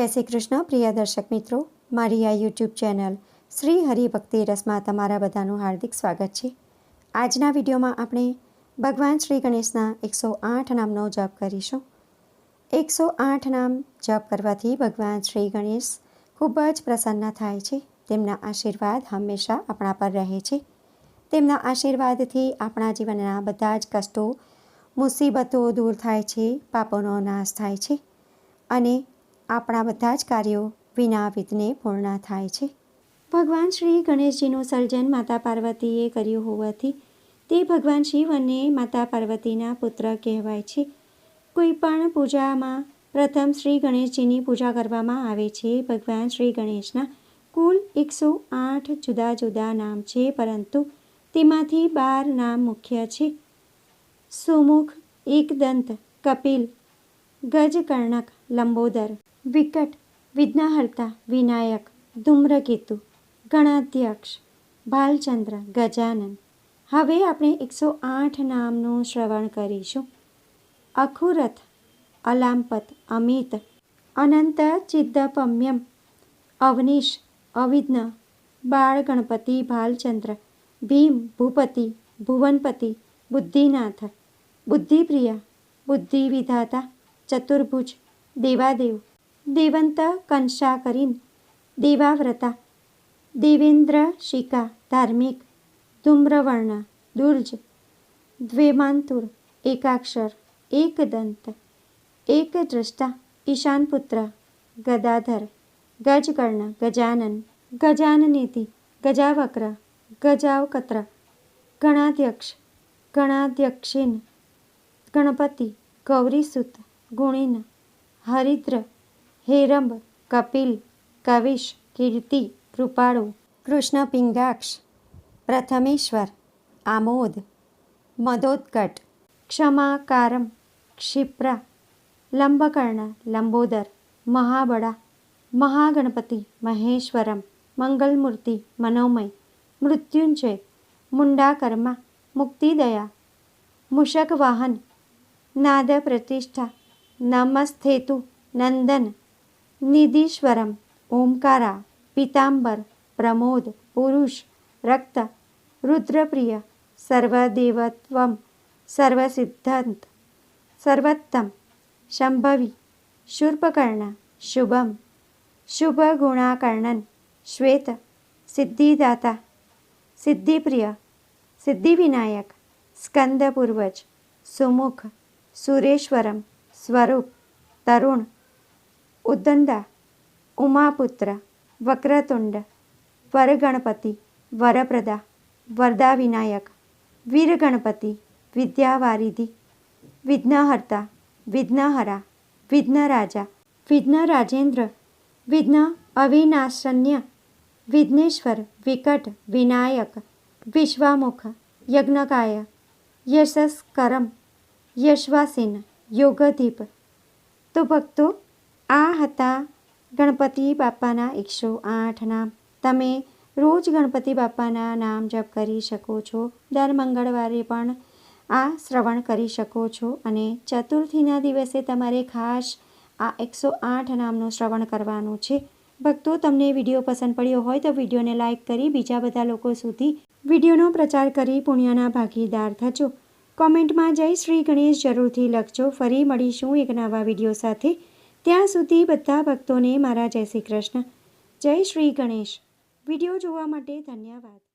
જય શ્રી કૃષ્ણ, પ્રિય દર્શક મિત્રો. મારી આ યુટ્યુબ ચેનલ શ્રી હરિભક્તિ રસમાં તમારા બધાનું હાર્દિક સ્વાગત છે. આજના વિડીયોમાં આપણે ભગવાન શ્રી ગણેશના એકસો આઠ નામનો જપ કરીશું. એકસો આઠ નામ જપ કરવાથી ભગવાન શ્રી ગણેશ ખૂબ જ પ્રસન્ન થાય છે. તેમના આશીર્વાદ હંમેશા આપણા પર રહે છે. તેમના આશીર્વાદથી આપણા જીવનના બધા જ કષ્ટો, મુસીબતો દૂર થાય છે, પાપોનો નાશ થાય છે. અને આપણા બધા જ કાર્યો વિના વિઘ્ને પૂર્ણ થાય છે. ભગવાન શ્રી ગણેશજીનું સર્જન માતા પાર્વતીએ કર્યું હોવાથી તે ભગવાન શિવ અને માતા પાર્વતીના પુત્ર કહેવાય છે. કોઈ પણ પૂજામાં પ્રથમ શ્રી ગણેશજીની પૂજા કરવામાં આવે છે. ભગવાન શ્રી ગણેશના કુલ એકસો આઠ જુદા જુદા નામ છે, પરંતુ તેમાંથી બાર નામ મુખ્ય છે. સુમુખ, એકદંત, કપિલ, ગજકર્ણક લંબોદર. વિકટ, વિઘ્નહર્તા, વિનાયક, ધૂમ્રકેતુ, ગણાધ્યક્ષ, ભાલચંદ્ર, ગજાનન. હવે આપણે એકસો આઠ નામનું શ્રવણ કરીશું. અખુરથ અલામપત અમિત, અનંત, ચિદ્દપમ્યમ, અવનીશ, અવિઘ્ન બાળ ગણપતિ ભાલચંદ્ર, ભીમ, ભૂપતિ, ભુવનપતિ, બુદ્ધિનાથ, બુદ્ધિપ્રિય, બુદ્ધિવિધાતા, ચતુર્ભુજ દેવાદેવ, દેવંત કંશાકરીન દેવાવ્રતા, દેવેન્દ્ર શિકા ધાર્મિક, ધૂમ્રવર્ણ, દુર્જ, દ્વેમાંતુર, એકાક્ષર, એકદંત, એકદ્રષ્ટા, ઈશાનપુત્ર, ગદાધર, ગજકર્ણ, ગજાનન, ગજાનનેતિ, ગજાવક્ર, ગજાવકત્ર, ગણાધ્યક્ષ, ગણાધ્યક્ષિન, ગણપતિ, ગૌરીસુત, ગુણિન હરિદ્ર, હેરંબ, કપિલ, કવિશ, કીર્તિ, કૃપાળુ કૃષ્ણ પિંગાક્ષ પ્રથમેશ્વર, આમોદ મદોદકટ ક્ષમાકારમ, ક્ષિપ્રા, લંબકર્ણ, લંબોદર, મહાબળા, મહાગણપતિ, મહેશ્વરમ, મંગલમૂર્તિ, મનોમય, મૃત્યુંજય, મુંડાકર્મા, મુક્તિદયા, મુષકવાહન નાદ પ્રતિષ્ઠા નમસ્થેતુ નંદન, નિધિશ્વરમ, ઓમકારા, પિતાંબર, પ્રમોદ, પુરુષ, રક્ત, રુદ્રપ્રિય, સર્વદેવત્વમ, સર્વસિદ્ધાંત, સર્વોત્તમ શંભવી શૂર્પકર્ણ શુભમ, શુભગુણાકર્ણન, શ્વેત, સિદ્ધિદાતા, સિદ્ધિપ્રિય, સિદ્ધિવિનાયક, સ્કંદપૂર્વજ, સુમુખ, સુરેશ્વરમ સ્વરૂપ, તરુણ, ઉદંડા, ઉમાપુત્ર, વક્રતુંડ વરગણપતિ વરપ્રદા વરદા વિનાયક વીરગણપતિ, વિદ્યાવારિધિ, વિઘ્નહર્તા, વિઘ્નહરા, વિઘ્નરાજા, વિઘ્નરાજેન્દ્ર વિઘ્ન અવિનાશન્ય વિઘ્નેશ્વર, વિકટ, વિનાયક, વિશ્વામુખ, યજ્ઞકાય, યશસ્કરમ, યશવાસીન યોગદીપ. તો ભક્તો, આ હતા ગણપતિ બાપાના એકસો આઠ નામ. તમે રોજ ગણપતિ બાપાના નામ જપ કરી શકો છો. દર મંગળવારે પણ આ શ્રવણ કરી શકો છો અને ચતુર્થીના દિવસે તમારે ખાસ આ એકસો આઠ નામનું શ્રવણ કરવાનું છે. ભક્તો, તમને વીડિયો પસંદ પડ્યો હોય તો વિડીયોને લાઇક કરી બીજા બધા લોકો સુધી વિડીયોનો પ્રચાર કરી પુણ્યના ભાગીદાર થજો. કોમેન્ટમાં જય શ્રી ગણેશ જરૂરથી લખજો. ફરી મળીશું એક નવા વીડિયો સાથે. ત્યાં સુધી બધા ભક્તોને મારા જય શ્રી કૃષ્ણ. જય શ્રી ગણેશ. વીડિયો જોવા માટે ધન્યવાદ.